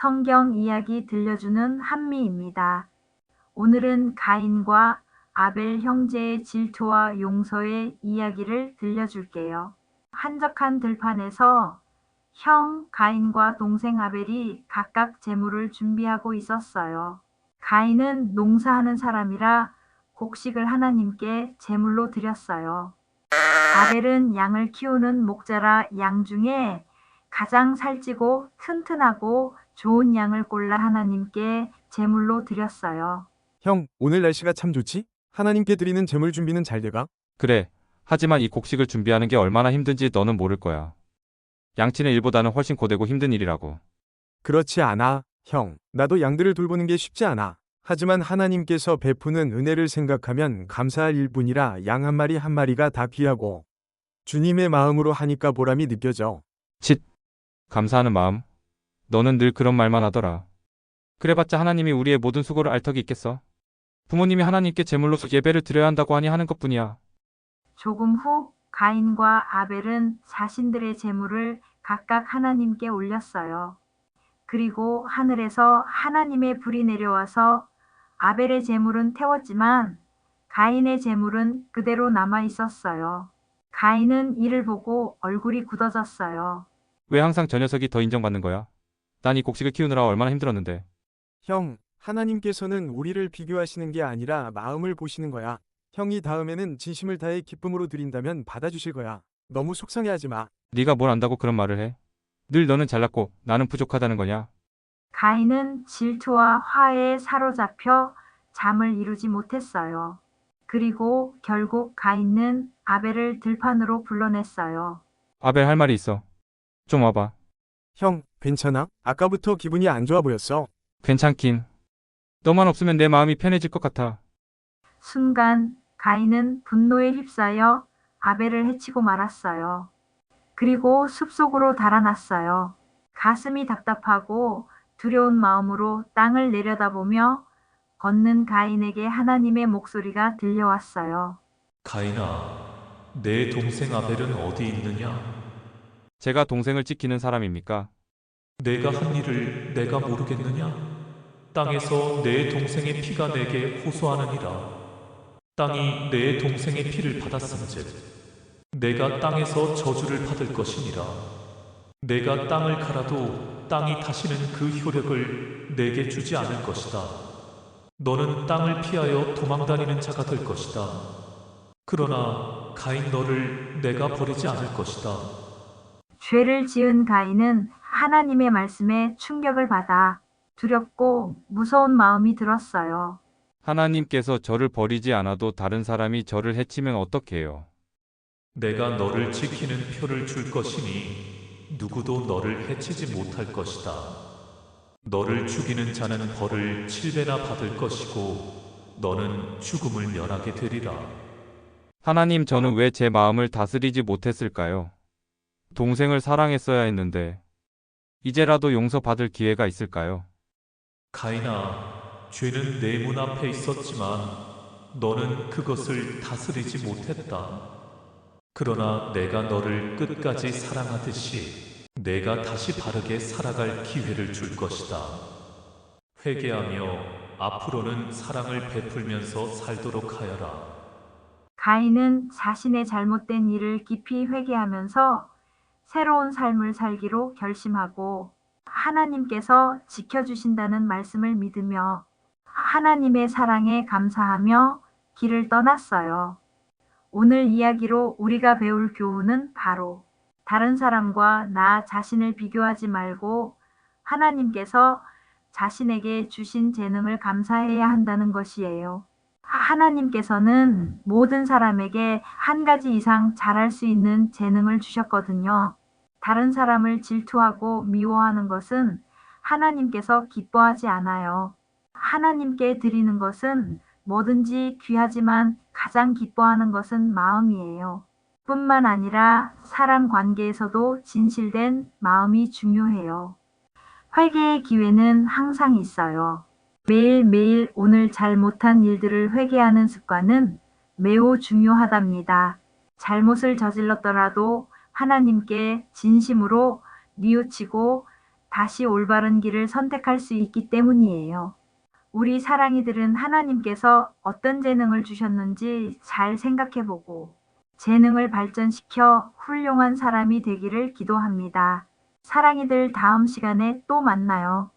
성경 이야기 들려주는 한미입니다. 오늘은 가인과 아벨 형제의 질투와 용서의 이야기를 들려줄게요. 한적한 들판에서 형 가인과 동생 아벨이 각각 재물을 준비하고 있었어요. 가인은 농사하는 사람이라 곡식을 하나님께 제물로 드렸어요. 아벨은 양을 키우는 목자라 양 중에 가장 살찌고 튼튼하고 좋은 양을 골라 하나님께 제물로 드렸어요. 형, 오늘 날씨가 참 좋지? 하나님께 드리는 제물 준비는 잘 돼가? 그래. 하지만 이 곡식을 준비하는 게 얼마나 힘든지 너는 모를 거야. 양치는 일보다는 훨씬 고되고 힘든 일이라고. 그렇지 않아, 형. 나도 양들을 돌보는 게 쉽지 않아. 하지만 하나님께서 베푸는 은혜를 생각하면 감사할 일뿐이라 양 한 마리 한 마리가 다 귀하고 주님의 마음으로 하니까 보람이 느껴져. 칫. 감사하는 마음. 너는 늘 그런 말만 하더라. 그래봤자 하나님이 우리의 모든 수고를 알 턱이 있겠어. 부모님이 하나님께 제물로서 예배를 드려야 한다고 하니 하는 것뿐이야. 조금 후 가인과 아벨은 자신들의 재물을 각각 하나님께 올렸어요. 그리고 하늘에서 하나님의 불이 내려와서 아벨의 재물은 태웠지만 가인의 재물은 그대로 남아 있었어요. 가인은 이를 보고 얼굴이 굳어졌어요. 왜 항상 저 녀석이 더 인정받는 거야? 난 이 곡식을 키우느라 얼마나 힘들었는데. 형, 하나님께서는 우리를 비교하시는 게 아니라 마음을 보시는 거야. 형이 다음에는 진심을 다해 기쁨으로 드린다면 받아주실 거야. 너무 속상해하지 마. 네가 뭘 안다고 그런 말을 해? 늘 너는 잘났고 나는 부족하다는 거냐? 가인은 질투와 화에 사로잡혀 잠을 이루지 못했어요. 그리고 결국 가인은 아벨을 들판으로 불러냈어요. 아벨 할 말이 있어. 좀 와봐. 형, 괜찮아? 아까부터 기분이 안 좋아 보였어. 괜찮긴. 너만 없으면 내 마음이 편해질 것 같아. 순간 가인은 분노에 휩싸여 아벨을 해치고 말았어요. 그리고 숲속으로 달아났어요. 가슴이 답답하고 두려운 마음으로 땅을 내려다보며 걷는 가인에게 하나님의 목소리가 들려왔어요. 가인아, 내 동생 아벨은 어디 있느냐? 제가 동생을 지키는 사람입니까? 내가 한 일을 내가 모르겠느냐? 땅에서 내 동생의 피가 내게 호소하느니라. 땅이 내 동생의 피를 받았음즉 내가 땅에서 저주를 받을 것이니라. 내가 땅을 갈아도 땅이 다시는 그 효력을 내게 주지 않을 것이다. 너는 땅을 피하여 도망다니는 자가 될 것이다. 그러나 가인 너를 내가 버리지 않을 것이다. 죄를 지은 가인은 하나님의 말씀에 충격을 받아 두렵고 무서운 마음이 들었어요. 하나님께서 저를 버리지 않아도 다른 사람이 저를 해치면 어떡해요? 내가 너를 지키는 표를 줄 것이니 누구도 너를 해치지 못할 것이다. 너를 죽이는 자는 벌을 7배나 받을 것이고 너는 죽음을 면하게 되리라. 하나님 저는 왜 제 마음을 다스리지 못했을까요? 동생을 사랑했어야 했는데 이제라도 용서받을 기회가 있을까요? 가인아, 죄는 내 문 앞에 있었지만 너는 그것을 다스리지 못했다. 그러나 내가 너를 끝까지 사랑하듯이 내가 다시 바르게 살아갈 기회를 줄 것이다. 회개하며 앞으로는 사랑을 베풀면서 살도록 하여라. 가인은 자신의 잘못된 일을 깊이 회개하면서 새로운 삶을 살기로 결심하고 하나님께서 지켜주신다는 말씀을 믿으며 하나님의 사랑에 감사하며 길을 떠났어요. 오늘 이야기로 우리가 배울 교훈은 바로 다른 사람과 나 자신을 비교하지 말고 하나님께서 자신에게 주신 재능을 감사해야 한다는 것이에요. 하나님께서는 모든 사람에게 한 가지 이상 잘할 수 있는 재능을 주셨거든요. 다른 사람을 질투하고 미워하는 것은 하나님께서 기뻐하지 않아요. 하나님께 드리는 것은 뭐든지 귀하지만 가장 기뻐하는 것은 마음이에요. 뿐만 아니라 사람 관계에서도 진실된 마음이 중요해요. 회개의 기회는 항상 있어요. 매일매일 오늘 잘 못한 일들을 회개하는 습관은 매우 중요하답니다. 잘못을 저질렀더라도 하나님께 진심으로 뉘우치고 다시 올바른 길을 선택할 수 있기 때문이에요. 우리 사랑이들은 하나님께서 어떤 재능을 주셨는지 잘 생각해보고 재능을 발전시켜 훌륭한 사람이 되기를 기도합니다. 사랑이들 다음 시간에 또 만나요.